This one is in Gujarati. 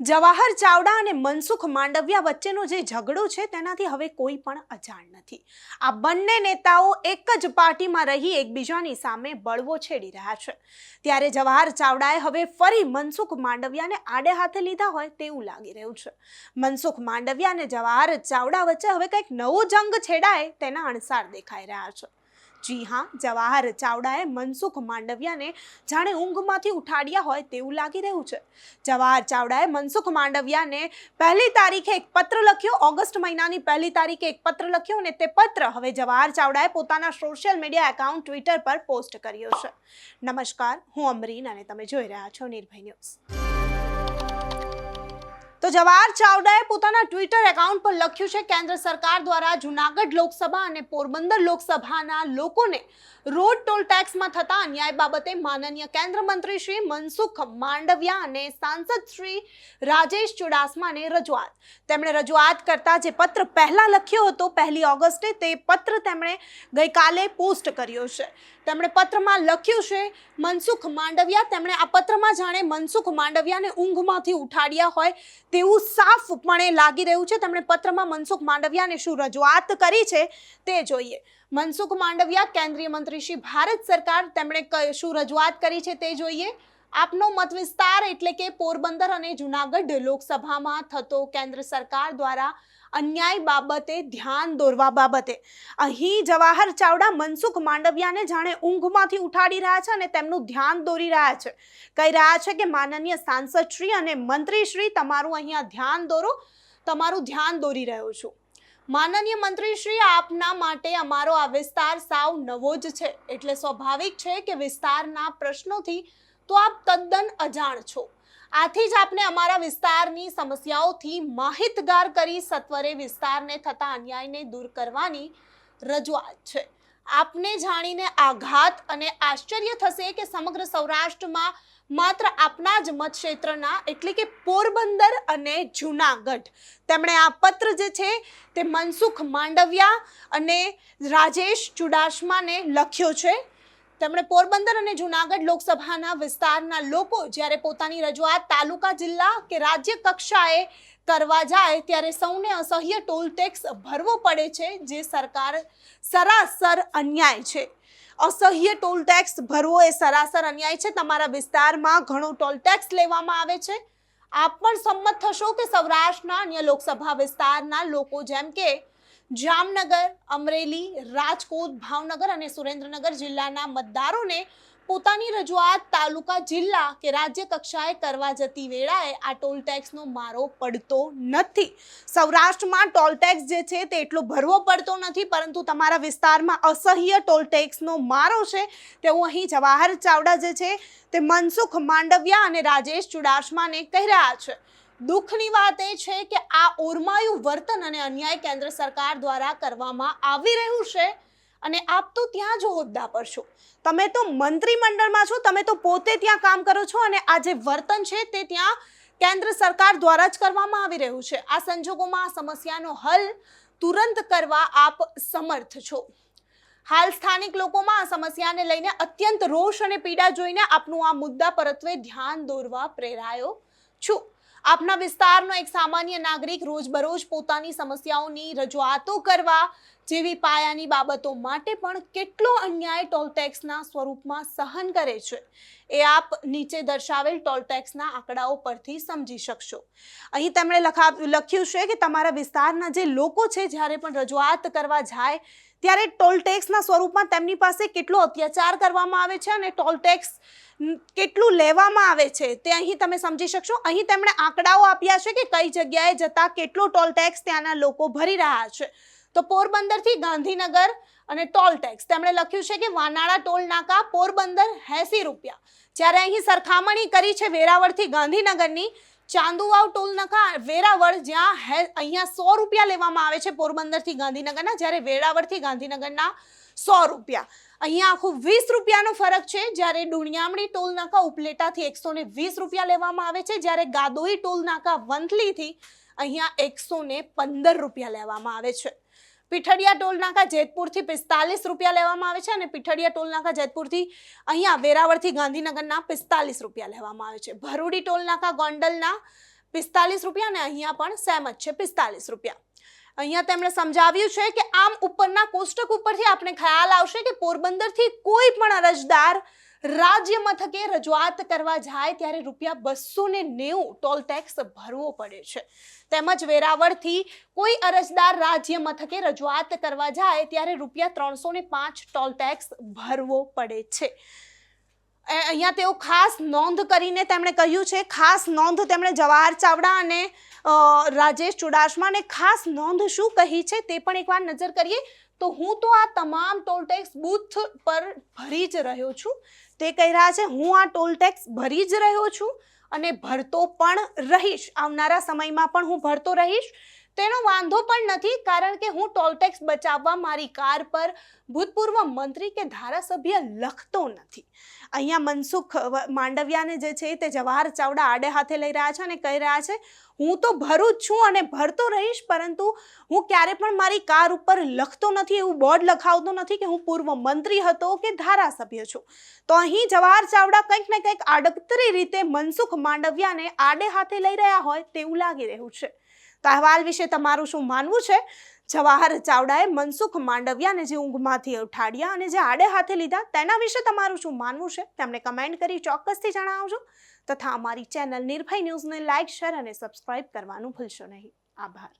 જવાહર ચાવડા અને મનસુખ માંડવિયા વચ્ચેનો જે ઝઘડો છે, તેનાથી હવે કોઈ પણ અજાણ નથી. આ બંને નેતાઓ એક જ પાર્ટીમાં રહી એકબીજાની સામે બળવો છેડી રહ્યા છે. ત્યારે જવાહર ચાવડાએ હવે ફરી મનસુખ માંડવિયાને આડે હાથે લીધા હોય તેવું લાગી રહ્યું છે. મનસુખ માંડવિયા અને જવાહર ચાવડા વચ્ચે હવે કંઈક નવો જંગ છેડાય તેના અણસાર દેખાઈ રહ્યા છે. જી હા, જવાહર ચાવડાએ મનસુખ માંડવિયાને જાણે ઊંઘમાંથી ઉઠાડ્યા હોય તેવું લાગી રહ્યું છે. જવાહર ચાવડાએ મનસુખ માંડવિયાને પહેલી તારીખે એક પત્ર લખ્યો, ઓગસ્ટ મહિનાની પહેલી તારીખે એક પત્ર લખ્યો અને તે પત્ર હવે જવાહર ચાવડાએ પોતાના સોશિયલ મીડિયા એકાઉન્ટ ટ્વિટર પર પોસ્ટ કર્યો છે. નમસ્કાર, હું અમરીન અને તમે જોઈ રહ્યા છો નિર્ભય ન્યૂઝ. તો જવાહર ચાવડાએ પોતાના ટ્વિટર એકાઉન્ટ પર લખ્યું છે, કેન્દ્ર સરકાર દ્વારા જુનાગઢ લોકસભા અને પોરબંદર લોકસભાના લોકોને રોડ ટોલ ટેક્સમાં થતા અન્યાય બાબતે માનનીય કેન્દ્ર મંત્રી શ્રી મનસુખ માંડવિયા અને સાંસદ શ્રી રાજેશ ચુડાસમાને રજૂઆત. તેમણે રજૂઆત કરતા જે પત્ર પહેલા લખ્યો હતો, પહેલી ઓગસ્ટે, તે પત્ર તેમણે ગઈકાલે પોસ્ટ કર્યો છે. તેમણે પત્રમાં લખ્યું છે, મનસુખ માંડવિયા, તેમણે આ પત્રમાં જાણે મનસુખ માંડવિયાને ઊંઘમાંથી ઉઠાડ્યા હોય તેવું સાફપણે લાગી રહ્યું છે. તેમણે પત્રમાં મનસુખ માંડવિયાને શું રજૂઆત કરી છે તે જોઈએ. મનસુખ માંડવિયા, કેન્દ્રીય મંત્રી શ્રી ભારત સરકાર, તેમણે શું રજૂઆત કરી છે તે જોઈએ. આપનો મત વિસ્તાર એટલે કે પોરબંદર અને જુનાગઢ લોકસભામાં થતો કેન્દ્ર સરકાર દ્વારા અન્યાય બાબતે ધ્યાન દોરવા બાબતે. અહીં જવાહર ચાવડા મનસુખ માંડવિયાને જાણે ઊંઘમાંથી ઉઠાડી રહ્યા છે અને તેમનું ધ્યાન દોરી રહ્યા છે. કહી રહ્યા છે કે માનનીય સાંસદ શ્રી અને મંત્રી શ્રી તમારું અહીંયા ધ્યાન દોરો, તમારું ધ્યાન દોરી રહ્યો છું. માનનીય મંત્રી શ્રી આપના માટે અમારો આ વિસ્તાર સાવ નવો જ છે. એટલે સ્વાભાવિક છે કે વિસ્તારના પ્રશ્નોથી તો આપ તદ્દન અજાણ છો. આથી જ આપને અમારા વિસ્તારની સમસ્યાઓથી માહિતગાર કરી સત્વરે વિસ્તારને થતા અન્યાયને દૂર કરવાની રજૂઆત છે. આપને જાણીને આઘાત અને આશ્ચર્ય થશે કે સમગ્ર સૌરાષ્ટ્રમાં માત્ર આપના જ મતક્ષેત્રના એટલે કે પોરબંદર અને જૂનાગઢ. તેમણે આ પત્ર જે છે તે મનસુખ માંડવિયા અને રાજેશ ચુડાસમાને લખ્યો છે. તેમણે પોરબંદર અને જૂનાગઢ લોકસભાના વિસ્તારના લોકો જ્યારે પોતાની રજૂઆત તાલુકા, જિલ્લા કે રાજ્ય કક્ષાએ કરવા જાય ત્યારે સૌને અસહ્ય ટોલ ટેક્સ ભરવો પડે છે, જે સરકાર સરાસર અન્યાય છે. અસહ્ય ટોલ ટેક્સ ભરવો એ સરાસર અન્યાય છે. તમારા વિસ્તારમાં ઘણો ટોલ ટેક્સ લેવામાં આવે છે. આપ પણ સંમત થશો કે સૌરાષ્ટ્રના અન્ય લોકસભા વિસ્તારના લોકો જેમ કે જામનગર, અમરેલી, રાજકોટ, ભાવનગર અને સુરેન્દ્રનગર જિલ્લાના મતદારોને પોતાની રજૂઆત તાલુકા, જિલ્લા કે રાજ્ય કક્ષાએ કરવા જતી વેળાએ આ ટોલ ટેક્સનો મારો પડતો નથી. સૌરાષ્ટ્રમાં ટોલ ટેક્સ જે છે તે એટલો ભરવો પડતો નથી, પરંતુ તમારા વિસ્તારમાં અસહ્ય ટોલ ટેક્સનો મારો છે તેવું અહીં જવાહર ચાવડા જે છે તે મનસુખ માંડવિયા અને રાજેશ ચુડાસમાને કહી રહ્યા છે. દુઃખની વાત એ છે કે આ ઓરમાયું વર્તન અને અન્યાય કેન્દ્ર સરકાર દ્વારા કરવામાં આવી રહ્યું છે અને આપ તો ત્યાં જ હોદ્દા પર છો. તમે તો મંત્રીમંડળમાં છો, તમે તો પોતે ત્યાં કામ કરો છો અને આ જે વર્તન છે તે ત્યાં કેન્દ્ર સરકાર દ્વારા જ કરવામાં આવી રહ્યું છે. આ સંજોગોમાં આ સમસ્યાનો હલ તુરંત કરવા આપ સમર્થ છો. હાલ સ્થાનિક લોકોમાં આ સમસ્યાને લઈને અત્યંત રોષ અને પીડા જોઈને આપનું આ મુદ્દા પરત્વે ધ્યાન દોરવા પ્રેરાયો છું. આપના વિસ્તારનો એક સામાન્ય નાગરિક રોજબરોજ પોતાની સમસ્યાઓની રજૂઆતો કરવા જેવી પાયાની બાબતો માટે પણ કેટલો અન્યાય ટોલ ટેક્સના સ્વરૂપમાં સહન કરે છે એ આપ નીચે દર્શાવેલ ટોલ ટેક્સના આંકડાઓ પરથી સમજી શકશો. અહીં તેમણે લખા, લખ્યું છે કે તમારા વિસ્તારના જે લોકો છે, જ્યારે પણ રજૂઆત કરવા જાય ત્યારે ટોલ ટેક્સના સ્વરૂપમાં તેમની પાસે કેટલો અત્યાચાર કરવામાં આવે છે અને ટોલ ટેક્સ કેટલું લેવામાં આવે છે તે અહીં તમે સમજી શકશો. અહીં તેમણે આંકડાઓ આપ્યા છે કે કઈ જગ્યાએ જતા કેટલો ટોલ ટેક્સ ત્યાંના લોકો ભરી રહ્યા છે. તો પોરબંદરથી ગાંધીનગર અને ટોલ ટેક્સ. તેમણે લખ્યું છે કે વાનાળા ટોલ નાકા પોરબંદર એંસી રૂપિયા. જ્યારે અહીં સરખામણી કરી છે વેરાવળથી ગાંધીનગરની ચાંદુવાવ ટોલ નાકા વેરાવળ, જ્યાં હે, અહીંયા સો રૂપિયા લેવામાં આવે છે પોરબંદરથી ગાંધીનગરના, જ્યારે વેરાવળથી ગાંધીનગરના સો રૂપિયા. અહીંયા આખું વીસ રૂપિયાનો ફરક છે, જ્યારે ડુણિયામણી ટોલ નાકા ઉપલેટાથી એકસો ને વીસ રૂપિયા લેવામાં આવે છે, જ્યારે ગાદોઈ ટોલ નાકા વંથલીથી અહીંયા એકસો ને પંદર રૂપિયા લેવામાં આવે છે. પીઠડિયા ટોલ નાકા જેતપુરથી પિસ્તાલીસ રૂપિયા લેવામાં આવે છે અને પીઠડિયા ટોલ નાકા જેતપુરથી અહીંયા વેરાવળથી ગાંધીનગરના પિસ્તાલીસ રૂપિયા લેવામાં આવે છે. ભરૂડી ટોલ નાકા ગોંડલના પિસ્તાલીસ રૂપિયા અને અહીંયા પણ સેમ જ છે, પિસ્તાલીસ રૂપિયા. અહીંયા તેમણે સમજાવ્યું છે કે આમ ઉપરના કોષ્ટક ઉપરથી આપણે ખ્યાલ આવશે કે પોરબંદરથી કોઈ પણ અરજદાર રાજ્ય મથકે રજૂઆત કરવા જાય ત્યારે રૂપિયા બસો ને નેવું ટોલ ટેક્સ ભરવો પડે છે. તેમજ વેરાવળથી કોઈ અરજદાર રાજ્ય મથકે રજૂઆત કરવા જાય ત્યારે રૂપિયા ત્રણસો ને પાંચ ટોલ ટેક્સ ભરવો પડે છે. અહીંયા તેઓ ખાસ નોંધ કરીને તેમણે કહ્યું છે, ખાસ નોંધ તેમણે જવાહર ચાવડા અને રાજેશ ચુડાસમાને ખાસ નોંધ શું કહી છે તે પણ એકવાર નજર કરીએ. તો હું તો આ તમામ ટોલ ટેક્સ બૂથ પર ભરી જ રહ્યો છું. તે કહી રહ્યા છે, હું આ ટોલ ટેક્સ ભરી જ રહ્યો છું અને ભરતો પણ રહીશ. આવનારા સમયમાં પણ હું ભરતો રહીશ. તેનો વાંધો પણ નથી કારણ કે હું ટોલ ટેક્સ બચાવવા મારી કાર પર ભૂતપૂર્વ મંત્રી કે ધારાસભ્ય લખતો નથી. અહીંયા મનસુખ માંડવિયાને જે છે તે જવાહર ચાવડા આડે હાથે લઈ રહ્યા છે અને કહી રહ્યા છે, હું તો ભરું જ છું અને ભરતો રહીશ, પરંતુ હું ક્યારે પણ મારી કાર ઉપર લખતો નથી, એવું બોર્ડ લખાવતો નથી કે હું પૂર્વ મંત્રી હતો કે ધારાસભ્ય છું. તો અહીં જવાહર ચાવડા કંઈક ને કંઈક આડકતરી રીતે મનસુખ માંડવિયાને આડે હાથે લઈ રહ્યા હોય તેવું લાગી રહ્યું છે. તો અહેવાલ વિશે તમારું શું માનવું છે? જવાહર ચાવડાએ મનસુખ માંડવિયાને જે ઊંઘમાંથી ઉઠાડ્યા અને જે આડે હાથે લીધા, તેના વિશે તમારું શું માનવું છે? તેમને કમેન્ટ કરી ચોક્કસથી જણાવજો. તથા અમારી ચેનલ નિર્ભય ન્યૂઝને લાઇક શેર અને સબસ્ક્રાઇબ કરવાનું ભૂલશો નહીં. આભાર.